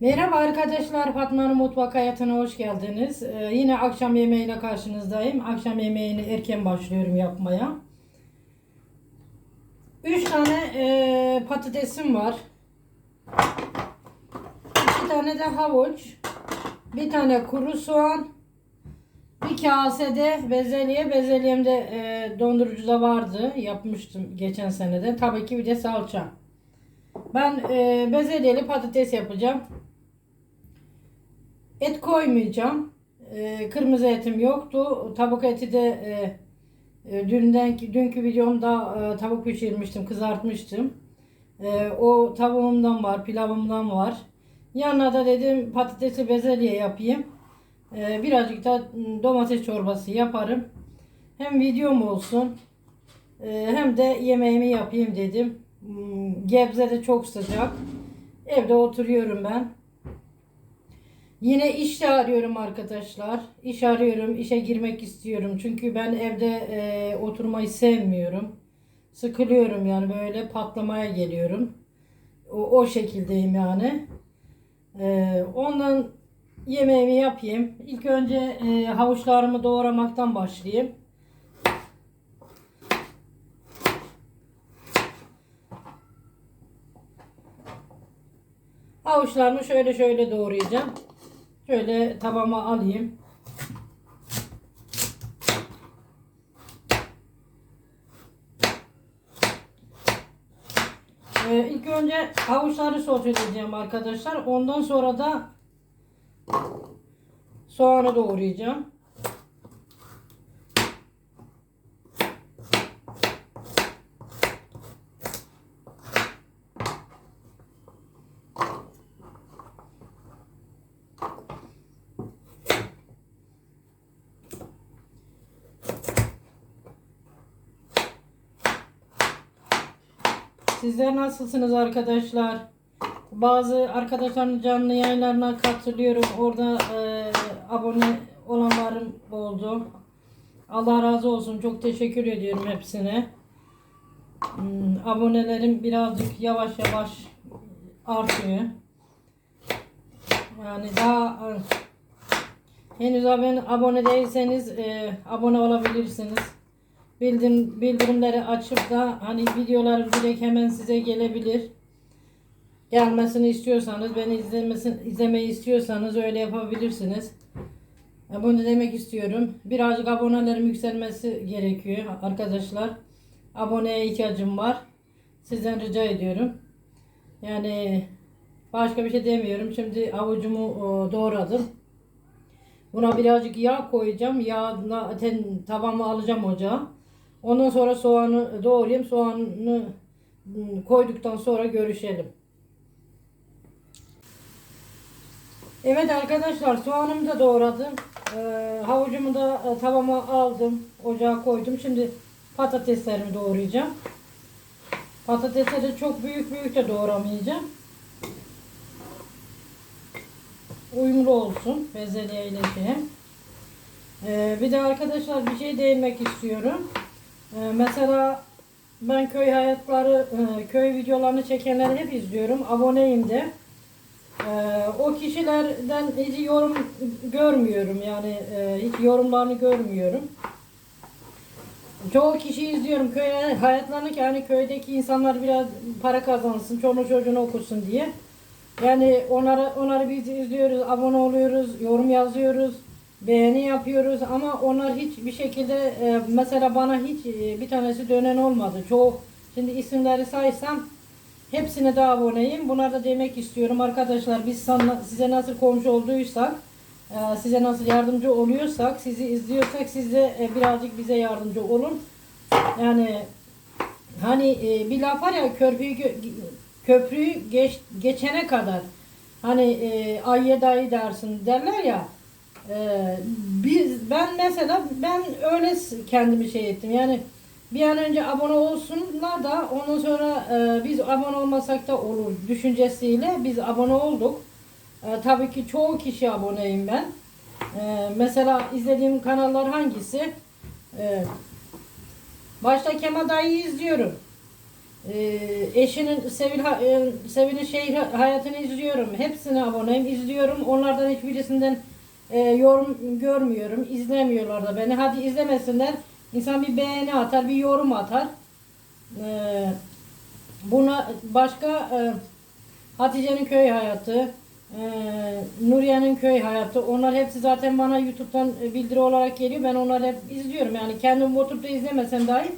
Merhaba arkadaşlar, Fatma'nın mutfak hayatına hoş geldiniz. Ee, yine akşam yemeğiyle karşınızdayım. Akşam yemeğini erken başlıyorum yapmaya. 3 tane e, patatesim var. 2 tane de havuç. Bir tane kuru soğan. Bir kasede bezelye. Bezelyem de e, dondurucuda vardı. Yapmıştım geçen senede. Tabii ki bir de salça. Ben e, bezelyeli patates yapacağım. Et koymayacağım. E, kırmızı etim yoktu. Tavuk eti de e, e, dünden dünkü videomda e, tavuk pişirmiştim, kızartmıştım. E, o tavuğumdan var, pilavımdan var. Yanına da dedim patatesi bezelye yapayım. E, birazcık da domates çorbası yaparım. Hem videom olsun e, hem de yemeğimi yapayım dedim. Hmm, Gebze'de çok sıcak. Evde oturuyorum ben. Yine iş de arıyorum arkadaşlar. İş arıyorum, işe girmek istiyorum. Çünkü ben evde e, oturmayı sevmiyorum. Sıkılıyorum yani böyle patlamaya geliyorum. O, o şekildeyim yani. E, ondan yemeğimi yapayım. İlk önce e, havuçlarımı doğramaktan başlayayım. Havuçlarımı şöyle şöyle doğrayacağım. Şöyle tabağıma alayım. Ee, ilk önce havuçları soteleyeceğim arkadaşlar. Ondan sonra da soğanı doğrayacağım. Sizler nasılsınız arkadaşlar? Bazı arkadaşların canlı yayınlarına katılıyorum. Orada e, abone olanlarım oldu. Allah razı olsun. Çok teşekkür ediyorum hepsine. Hmm, abonelerim birazcık yavaş yavaş artıyor. Yani daha e, henüz abone, değilseniz e, abone olabilirsiniz bildirim, bildirimleri açıp da hani videolarım direkt hemen size gelebilir. Gelmesini istiyorsanız, beni izlemesin, izlemeyi istiyorsanız öyle yapabilirsiniz. E, Bunu demek istiyorum. Birazcık abonelerim yükselmesi gerekiyor arkadaşlar. Aboneye ihtiyacım var. Sizden rica ediyorum. Yani başka bir şey demiyorum. Şimdi avucumu e, doğradım. Buna birazcık yağ koyacağım. Ten, tavamı alacağım ocağa. Ondan sonra soğanı doğrayayım. Soğanı koyduktan sonra görüşelim. Evet arkadaşlar soğanımı da doğradım. Ee, havucumu da e, tavama aldım. Ocağa koydum. Şimdi patateslerimi doğrayacağım. Patatesleri çok büyük büyük de doğramayacağım. Uyumlu olsun bezelye ile şey. Ee, bir de arkadaşlar bir şey değinmek istiyorum. Ee, mesela ben köy hayatları, e, köy videolarını çekenleri hep izliyorum. Aboneyim de. Ee, o kişilerden hiç yorum görmüyorum. Yani e, hiç yorumlarını görmüyorum. Çoğu kişi izliyorum köy hayatlarını ki hani köydeki insanlar biraz para kazansın, çoluğu çocuğunu okusun diye. Yani onları onları biz izliyoruz, abone oluyoruz, yorum yazıyoruz, beğeni yapıyoruz ama onlar hiç bir şekilde e, mesela bana hiç e, bir tanesi dönen olmadı. Çoğu şimdi isimleri saysam hepsine de aboneyim. Bunları da demek istiyorum arkadaşlar. Biz sana, size nasıl komşu olduysak, e, size nasıl yardımcı oluyorsak, sizi izliyorsak siz de e, birazcık bize yardımcı olun. Yani hani e, bir laf var ya körpüyü gö- köprüyü geç, geçene kadar hani e, ayya dayı dersin derler ya e, biz ben mesela ben öyle kendimi şey ettim yani bir an önce abone olsunlar da ondan sonra e, biz abone olmasak da olur düşüncesiyle biz abone olduk. E, tabii ki çoğu kişi aboneyim ben. E, mesela izlediğim kanallar hangisi? E, başta Kemal Dayı'yı izliyorum. e, eşinin Sevil e, Sevil'in şey hayatını izliyorum. Hepsine aboneyim, izliyorum. Onlardan hiçbirisinden e, yorum görmüyorum. izlemiyorlar da beni. Hadi izlemesinler. İnsan bir beğeni atar, bir yorum atar. E, buna başka e, Hatice'nin köy hayatı, e, Nuriye'nin köy hayatı. Onlar hepsi zaten bana YouTube'dan bildiri olarak geliyor. Ben onları hep izliyorum. Yani kendim oturup da izlemesem dahi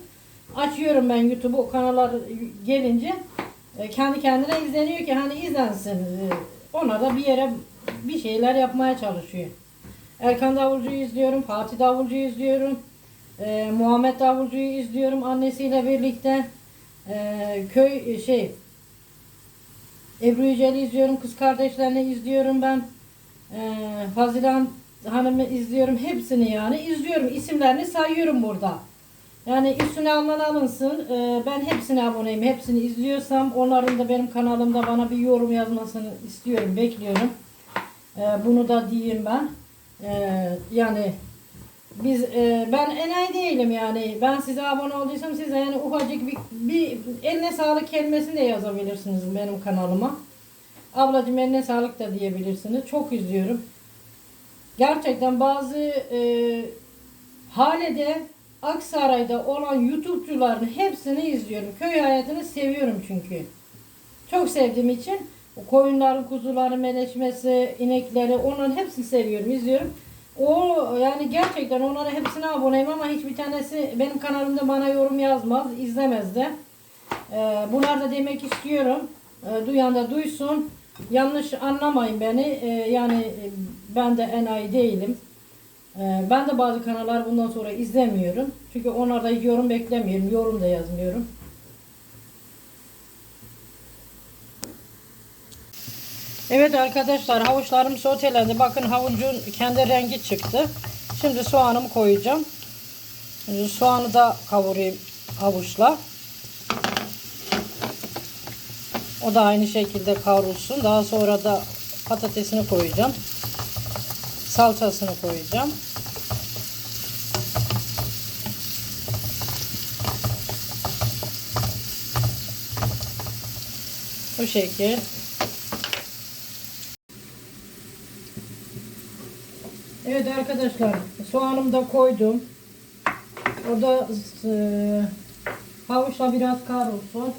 açıyorum ben YouTube'u o kanallar gelince e, kendi kendine izleniyor ki hani izlensin. E, Ona da bir yere bir şeyler yapmaya çalışıyor. Erkan Davulcu'yu izliyorum, Fatih Davulcu'yu izliyorum. e, Muhammed Davulcu'yu izliyorum annesiyle birlikte. E, köy şey Ebru Yücel'i izliyorum, kız kardeşlerini izliyorum ben. Fazile Han- Hanım'ı izliyorum, hepsini yani izliyorum. İsimlerini sayıyorum burada. Yani üstüne alınan alınsın. Ee, ben hepsine aboneyim, hepsini izliyorsam onların da benim kanalımda bana bir yorum yazmasını istiyorum, bekliyorum. Ee, bunu da diyeyim ben. Ee, yani biz e, ben enayi değilim yani. Ben size abone olduysam size yani ufacık bir, bir eline sağlık kelimesini de yazabilirsiniz benim kanalıma. Ablacığım eline sağlık da diyebilirsiniz. Çok izliyorum. Gerçekten bazı e, Hale'de Aksaray'da olan YouTube'cuların hepsini izliyorum. Köy hayatını seviyorum çünkü. Çok sevdiğim için koyunların, kuzuların meleşmesi, inekleri onların hepsini seviyorum, izliyorum. O yani gerçekten onlara hepsine aboneyim ama hiçbir tanesi benim kanalımda bana yorum yazmaz, izlemez de. Ee, bunlar da demek istiyorum. Ee, duyan da duysun. Yanlış anlamayın beni. Ee, yani e, ben de enayi değilim. Ee, ben de bazı kanallar bundan sonra izlemiyorum. Çünkü onlarda yorum beklemiyorum. Yorum da yazmıyorum. Evet arkadaşlar havuçlarım sotelendi. Bakın havucun kendi rengi çıktı. Şimdi soğanımı koyacağım. Şimdi soğanı da kavurayım havuçla. O da aynı şekilde kavrulsun. Daha sonra da patatesini koyacağım. Salçasını koyacağım. Bu şekil. Evet arkadaşlar soğanımı da koydum. O da e, havuçla biraz kavrulsun.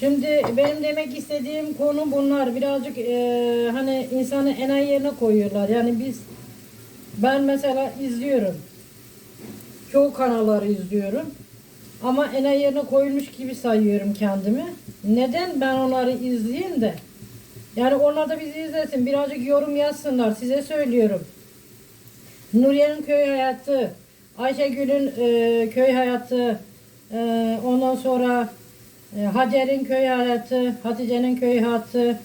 Şimdi benim demek istediğim konu bunlar. Birazcık e, hani insanı enayi yerine koyuyorlar. Yani biz ben mesela izliyorum. Çoğu kanalları izliyorum. Ama enayi yerine koyulmuş gibi sayıyorum kendimi. Neden ben onları izleyeyim de? Yani onlar da bizi izlesin. Birazcık yorum yazsınlar. Size söylüyorum. Nuriye'nin köy hayatı, Ayşegül'ün e, köy hayatı, e, ondan sonra e, Hacer'in köy hayatı, Hatice'nin köy hayatı,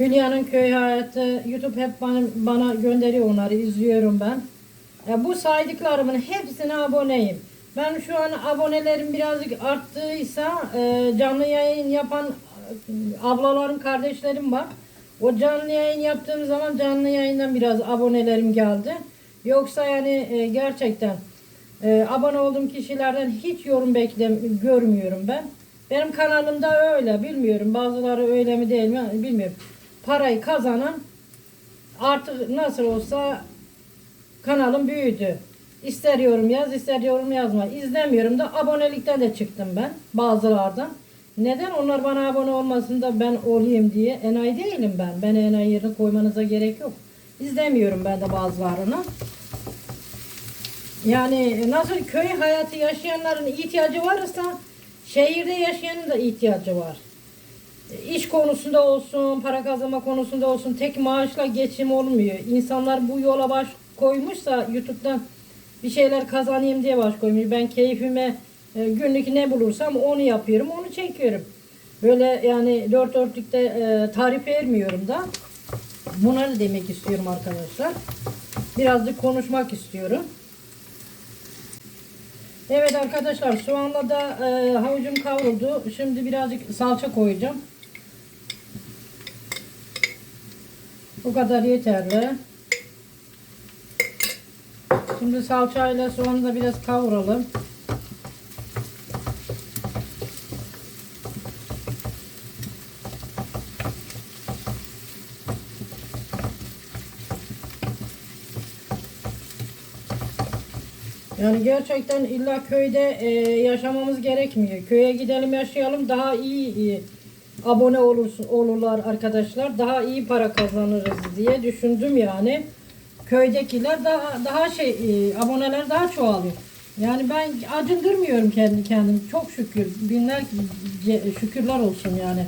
Hülya'nın köy hayatı. YouTube hep bana, bana gönderiyor onları. izliyorum ben. E, bu saydıklarımın hepsine aboneyim. Ben şu an abonelerim birazcık arttıysa e, canlı yayın yapan ablalarım, kardeşlerim var. O canlı yayın yaptığım zaman canlı yayından biraz abonelerim geldi. Yoksa yani e, gerçekten e, abone olduğum kişilerden hiç yorum beklem görmüyorum ben. Benim kanalımda öyle bilmiyorum. Bazıları öyle mi değil mi bilmiyorum. Parayı kazanan artık nasıl olsa kanalım büyüdü. İster yorum yaz, ister yorum yazma. İzlemiyorum da abonelikten de çıktım ben bazılardan. Neden? Onlar bana abone olmasın da ben olayım diye. Enayi değilim ben. Ben enayi yerine koymanıza gerek yok. İzlemiyorum ben de bazılarını. Yani nasıl köy hayatı yaşayanların ihtiyacı varsa şehirde yaşayanın da ihtiyacı var. İş konusunda olsun, para kazanma konusunda olsun tek maaşla geçim olmuyor. İnsanlar bu yola baş koymuşsa YouTube'dan bir şeyler kazanayım diye baş koymuş. Ben keyfime e, günlük ne bulursam onu yapıyorum, onu çekiyorum. Böyle yani dört dörtlükte e, tarif vermiyorum da. Bunları demek istiyorum arkadaşlar. Birazcık konuşmak istiyorum. Evet arkadaşlar soğanla da e, havucum kavruldu. Şimdi birazcık salça koyacağım. Bu kadar yeterli. Şimdi salçayla soğanı da biraz kavuralım. Yani gerçekten illa köyde e, yaşamamız gerekmiyor. Köye gidelim yaşayalım daha iyi, iyi abone olursun, olurlar arkadaşlar. Daha iyi para kazanırız diye düşündüm yani. Köydekiler daha daha şey e, aboneler daha çoğalıyor. Yani ben acındırmıyorum kendi kendimi. Çok şükür. Binler şükürler olsun yani.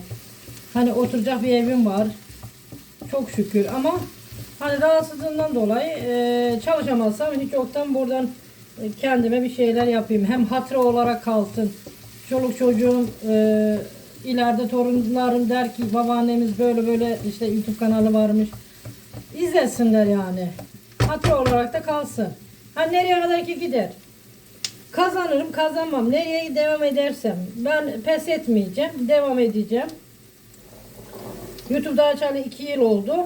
Hani oturacak bir evim var. Çok şükür ama hani rahatsızlığından dolayı e, çalışamazsam hiç yoktan buradan e, kendime bir şeyler yapayım. Hem hatıra olarak kalsın. Çoluk çocuğum e, ileride torunlarım der ki babaannemiz böyle böyle işte YouTube kanalı varmış. İzlesinler yani. Hatıra olarak da kalsın. Ha nereye kadar ki gider. Kazanırım kazanmam. Nereye devam edersem. Ben pes etmeyeceğim. Devam edeceğim. YouTube'da açalı iki yıl oldu.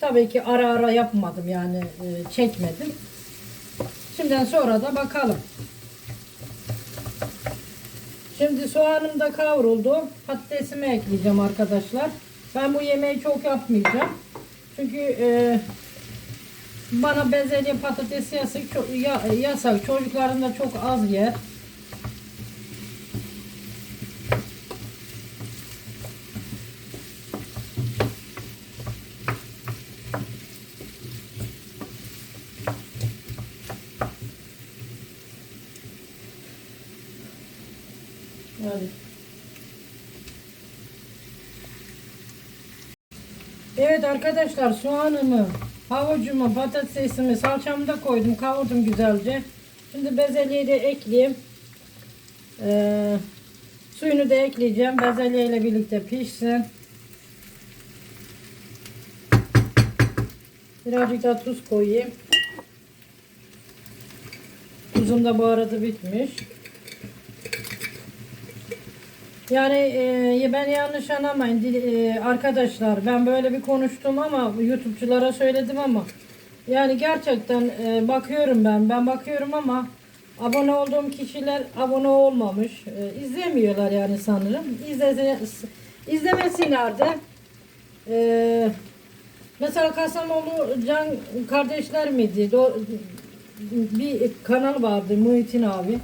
Tabii ki ara ara yapmadım yani e, çekmedim. Şimdiden sonra da bakalım. Şimdi soğanım da kavruldu. Patatesimi ekleyeceğim arkadaşlar. Ben bu yemeği çok yapmayacağım. Çünkü e, bana bezelye patates yasak, çok, ya, yasak. Çocuklarım da çok az yer. Hadi. Evet arkadaşlar soğanımı, havucumu, patatesimi, salçamı da koydum. Kavurdum güzelce. Şimdi bezelyeyi de ekleyeyim. Ee, suyunu da ekleyeceğim. Bezelye ile birlikte pişsin. Birazcık da tuz koyayım. Tuzum da bu arada bitmiş. Yani e, ben yanlış anlamayın. E, arkadaşlar ben böyle bir konuştum ama YouTube'culara söyledim ama. Yani gerçekten e, bakıyorum ben. Ben bakıyorum ama abone olduğum kişiler abone olmamış. E, izlemiyorlar yani sanırım. İzlese, izlemesinler de e, mesela Kastamonu Can kardeşler miydi? Do- bir kanal vardı Muhittin abi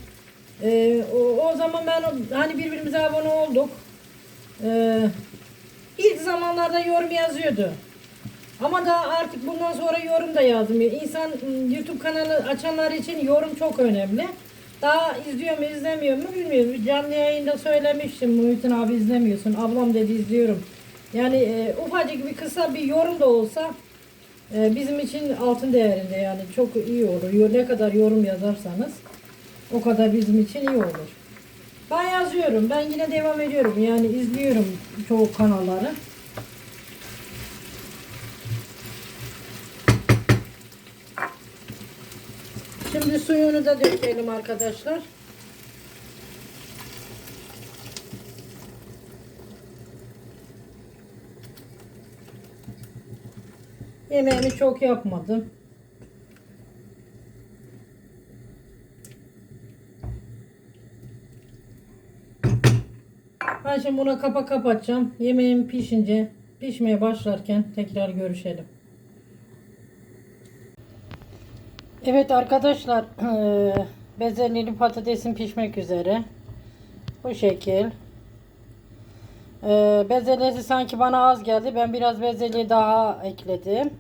ee, o, o zaman ben hani birbirimize abone olduk. Ee, ilk zamanlarda yorum yazıyordu. Ama daha artık bundan sonra yorum da yazmıyor. İnsan ım, YouTube kanalı açanlar için yorum çok önemli. Daha izliyor mu izlemiyor mu bilmiyorum. Canlı yayında söylemiştim Muhittin abi izlemiyorsun. Ablam dedi izliyorum. Yani e, ufacık bir kısa bir yorum da olsa e, bizim için altın değerinde yani çok iyi olur. Ne kadar yorum yazarsanız. O kadar bizim için iyi olur. Ben yazıyorum. Ben yine devam ediyorum. Yani izliyorum çoğu kanalları. Şimdi suyunu da dökelim arkadaşlar. Yemeğimi çok yapmadım. Şimdi buna kapa kapatacağım. Yemeğim pişince, pişmeye başlarken tekrar görüşelim. Evet arkadaşlar, bezelyeli patatesim pişmek üzere. Bu şekil. Eee bezelyesi sanki bana az geldi. Ben biraz bezelye daha ekledim.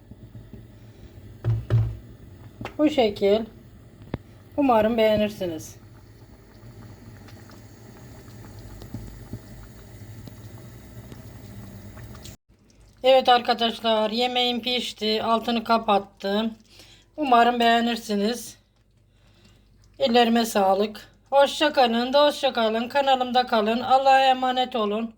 Bu şekil. Umarım beğenirsiniz. Evet arkadaşlar yemeğim pişti. Altını kapattım. Umarım beğenirsiniz. Ellerime sağlık. Hoşça kalın, dostça kalın. Kanalımda kalın. Allah'a emanet olun.